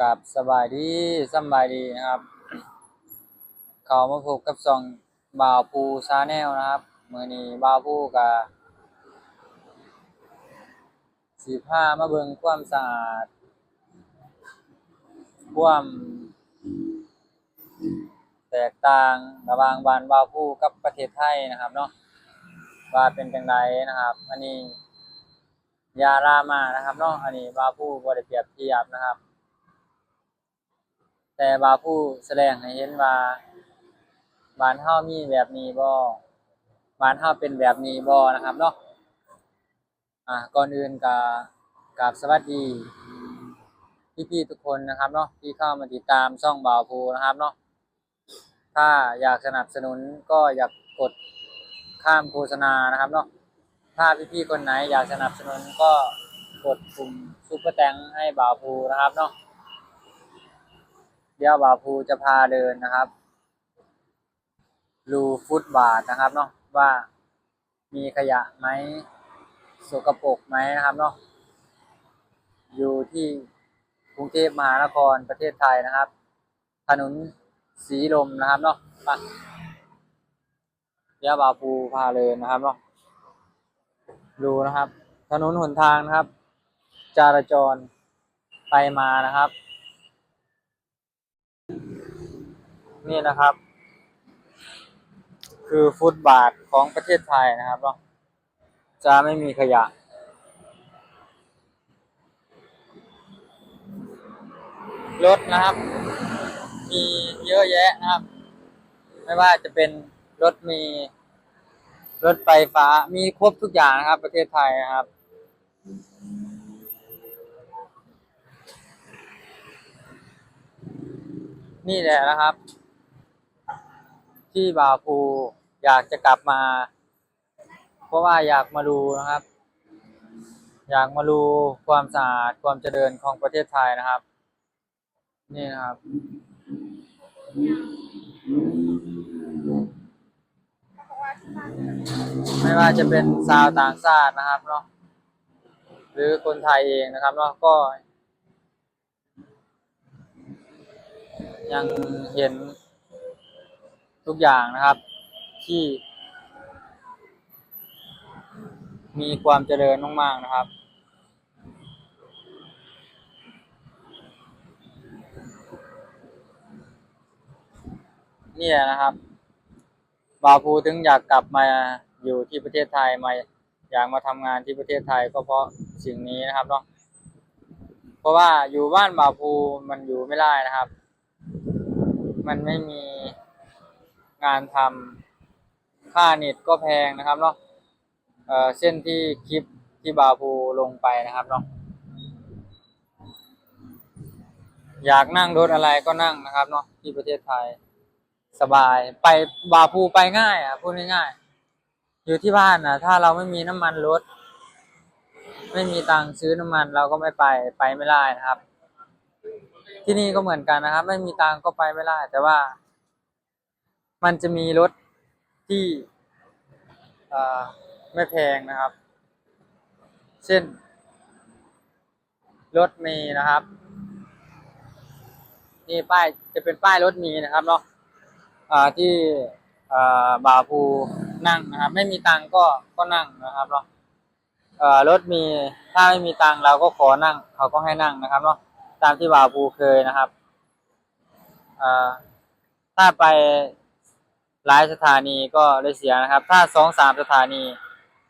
กับสบายดีสบายดีนะครับ เขามาพบกับซองบ่าวภูชาแนลนะครับมือนี้บ่าวภูกับสีผ้ามาเบิงความสะอาดความแตกต่างระหว่างบ้านบ่าวภูกับประเทศไทยนะครับเนาะว่าเป็นจังไดนะครับ อันนี้ยารามานะครับเนาะอันนี้บ่าวภูบ่ได้เปรียบเทียบนะครับ แต่บาผู้แสดงให้เห็นว่าบ้านเฮามีแบบนี้บ่บ้านเฮาเป็นแบบนี้บ่นะครับเนาะอ่าก่อนอื่นก็กราบสวัสดีพี่ๆทุกคนนะครับเนาะที่เข้ามาติดตามช่องบ่าวภูนะครับเนาะถ้าอยากสนับสนุนก็อยากกดข้ามโฆษณานะครับเนาะถ้าพี่ๆคนไหนอยากสนับสนุนก็กดปุ่มซุปเปอร์แตงให้บ่าวภูนะครับเนาะ เดี๋ยวบาภูจะพาเดินนะครับรูฟุตบาทนะครับเนาะว่ามีขยะไหมสกปรกไหมนะครับเนาะอยู่ที่กรุงเทพมหานครประเทศไทยนะครับ ถนนสีลมนะครับเนาะเดี๋ยวบาภูพาเดินนะครับเนาะดูนะครับ ถนนหนทางนะครับ จราจรไปมานะครับ นี่นะครับ คือฟุตบาทของประเทศไทยนะครับเนาะจะไม่มีขยะ รถนะครับ มีเยอะแยะนะครับ ไม่ว่าจะเป็นรถมี รถไฟฟ้ามีครบทุกอย่างนะครับ ประเทศไทยนะครับนี่แหละนะครับ ที่บาวภูอยากจะกลับมา เพราะว่าอยากมาดูนะครับ อยากมาดูความสะอาดความเจริญของประเทศไทยนะครับ นี่นะครับ ไม่ว่าจะเป็นชาวต่างชาตินะครับเนาะหรือคนไทยเองนะครับเนาะก็ ยังเห็น ทุกอย่างนะครับ ที่ มีความเจริญมากๆนะครับนี่แหละนะครับบาวภูถึงอยากกลับมาอยู่ที่ประเทศไทยมาอยากมาทำงานที่ประเทศไทยก็เพราะสิ่งนี้นะครับเนาะเพราะว่าอยู่บ้านบาวภูมันอยู่ไม่ได้นะครับ มันไม่มี งานทำค่าเน็ตก็แพงนะครับเนาะเอ่อเส้นที่คลิปที่บาวภูลงไปนะครับเนาะอยากนั่งรถอะไรก็นั่งนะครับเนาะที่ประเทศไทยสบายไปบาภูไปง่ายอะพูดง่ายๆอยู่ที่บ้านนะถ้าเราไม่มีน้ำมันรถ ไม่มีตังค์ซื้อน้ำมันเราก็ไม่ไปไปไม่ได้นะครับ ที่นี่ก็เหมือนกันนะครับ ไม่มีตังค์ก็ไปไม่ได้แต่ว่า มันจะมีรถที่ไม่แพงนะครับ เช่น รถมล์นะครับ นี่ป้ายจะเป็นป้ายรถมล์นะครับเนาะที่อ่าบาภูนั่งนะครับ ไม่มีตังก็ก็นั่งนะครับเนาะรถมีถ้าไม่มีตังเราก็ขอนั่ง เขาก็ให้นั่งนะครับเนาะตามที่บาภูเคยนะครับถ้าไป หลายสถานีก็ได้เสียนะครับ ถ้าสองสามสถานี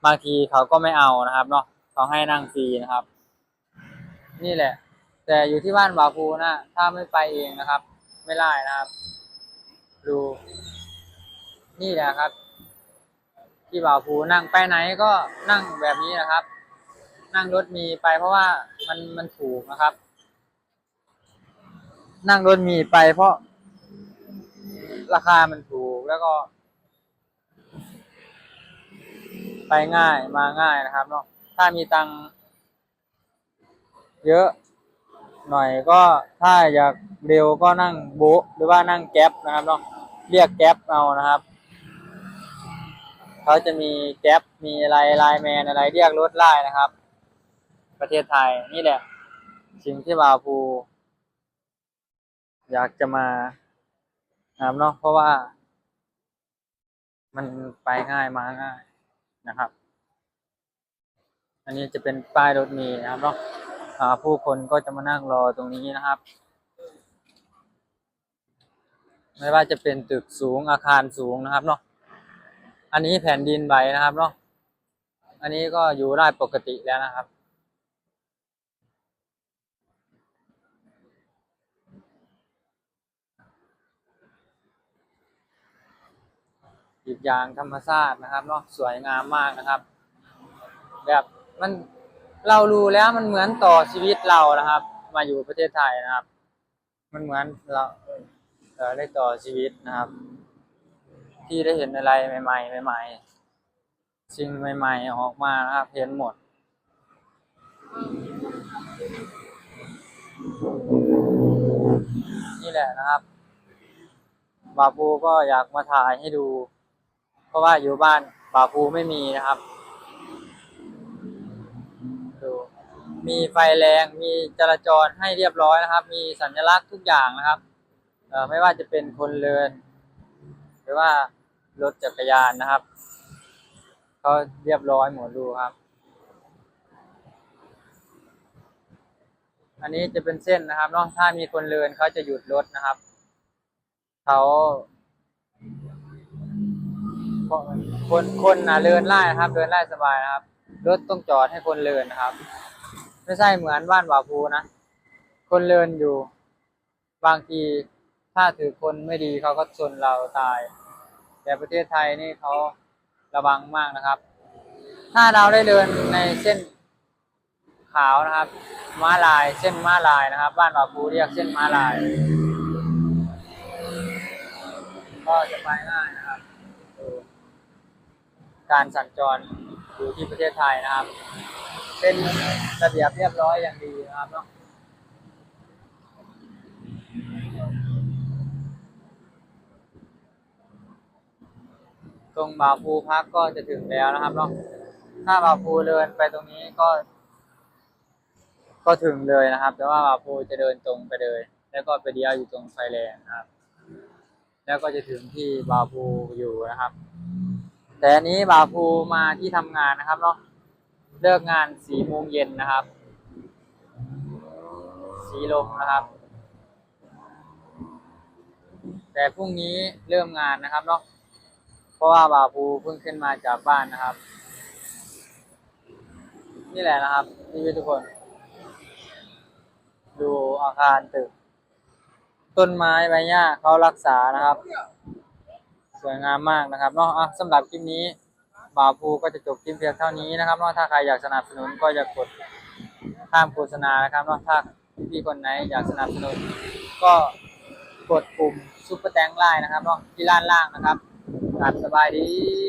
บางทีเขาก็ไม่เอานะครับเนาะเขาให้นั่งฟรีนะครับ นี่แหละ แต่อยู่ที่บ้านบาภูนะถ้าไม่ไปเองนะครับ ไม่ได้นะครับ ดู นี่แหละครับ ที่บ่าวภูนั่งไปไหนก็นั่งแบบนี้นะครับ นั่งรถมีไปเพราะว่ามันมันถูกนะครับ นั่งรถมีไปเพราะราคามันถูก แล้วก็ ไปง่ายมาง่ายนะครับเนาะถ้ามีตังเยอะหน่อยก็ถ้าอยากเร็วก็นั่งโบหรือว่านั่งแก๊ปนะครับเนาะเรียกแก๊ปเอานะครับเขาจะมีแก๊ปมีอะไรไลน์แมนอะไรเรียกรถไล่นะครับ ประเทศไทยนี่แหละสิ่งที่บาภูอยากจะมานะครับเนาะเพราะว่า มันไปง่ายมาง่ายนะครับ อันนี้จะเป็นป้ายรถเมล์นะครับเนาะอ่าผู้คนก็จะมานั่งรอตรงนี้นะครับ ไม่ว่าจะเป็นตึกสูงอาคารสูงนะครับเนาะอันนี้แผ่นดินไหวนะครับเนาะอันนี้ก็อยู่ได้ปกติแล้วนะครับ อีกอย่างธรรมชาตินะครับเนาะสวยงามมากนะครับ แบบมันเรารู้แล้วมันเหมือนต่อชีวิตเรานะครับ มาอยู่ประเทศไทยนะครับ มันเหมือนเราเอ่อได้ต่อชีวิตนะครับ ที่ได้เห็นอะไรใหม่ๆใหม่ๆสิ่งใหม่ๆออกมานะครับเห็นหมดนี่แหละนะครับบาปูก็อยากมาถ่ายให้ดู เพราะว่าอยู่บ้านบาปูไม่มีนะครับดูมีไฟแรงมีจราจรให้เรียบร้อยนะครับ มีสัญลักษณ์ทุกอย่างนะครับไม่ว่าจะเป็นคนเดินหรือว่ารถจักรยานนะครับเขาเรียบร้อยหมดดูครับ อันนี้จะเป็นเส้นนะครับนาะถ้ามีคนเดินเขาจะหยุดรถนะครับเขา คนคนนะเดินไล่นะครับ เดินไล่สบายนะครับ รถต้องจอดให้คนเดินนะครับ ไม่ใช่เหมือนบ้านบ่าภูนะ คนเดินอยู่ บางทีถ้าถือคนไม่ดีเขาก็ชนเราตาย แต่ประเทศไทยนี่เขาระวังมากนะครับ ถ้าเราได้เดินในเส้นขาวนะครับม้าลาย เส้นม้าลายนะครับ บ้านบ่าภูเรียกเส้นม้าลาย ก็จะไปง่ายนะครับ การสัญจรอยู่ที่ประเทศไทยนะครับ เป็นระเบียบเรียบร้อยอย่างดีนะครับเนาะตรงบาภูพักก็จะถึงแล้วนะครับเนาะถ้าบาภูเดินไปตรงนี้ก็ ก็ถึงเลยนะครับ แต่ว่าบาภูจะเดินตรงไปเลย แล้วก็ไปเดียวอยู่ตรงไฟแดงนะครับ แล้วก็จะถึงที่บาภูอยู่นะครับ แต่อันนี้บาภูมาที่ทำงานนะครับเนาะเลิกงานสี่โมงเย็นนะครับ สีลมนะครับ แต่พรุ่งนี้เริ่มงานนะครับเนาะเพราะว่าบาภูเพิ่งขึ้นมาจากบ้านนะครับ นี่แหละนะครับนี่ทุกคน ดูอาคารตึก ต้นไม้ใบหญ้าเขารักษานะครับ สวยงามมากนะครับเนาะอะสำหรับคลิปนี้บ่าวภูก็จะจบคลิปเพียงเท่านี้นะครับเนาะถ้าใครอยากสนับสนุนก็จะกดข้ามโฆษณานะครับเนาะถ้าพี่คนไหนอยากสนับสนุน ก็กดปุ่มซุปเปอร์แตงไลน์นะครับเนาะที่ล่างล่างนะครับครับสบายดี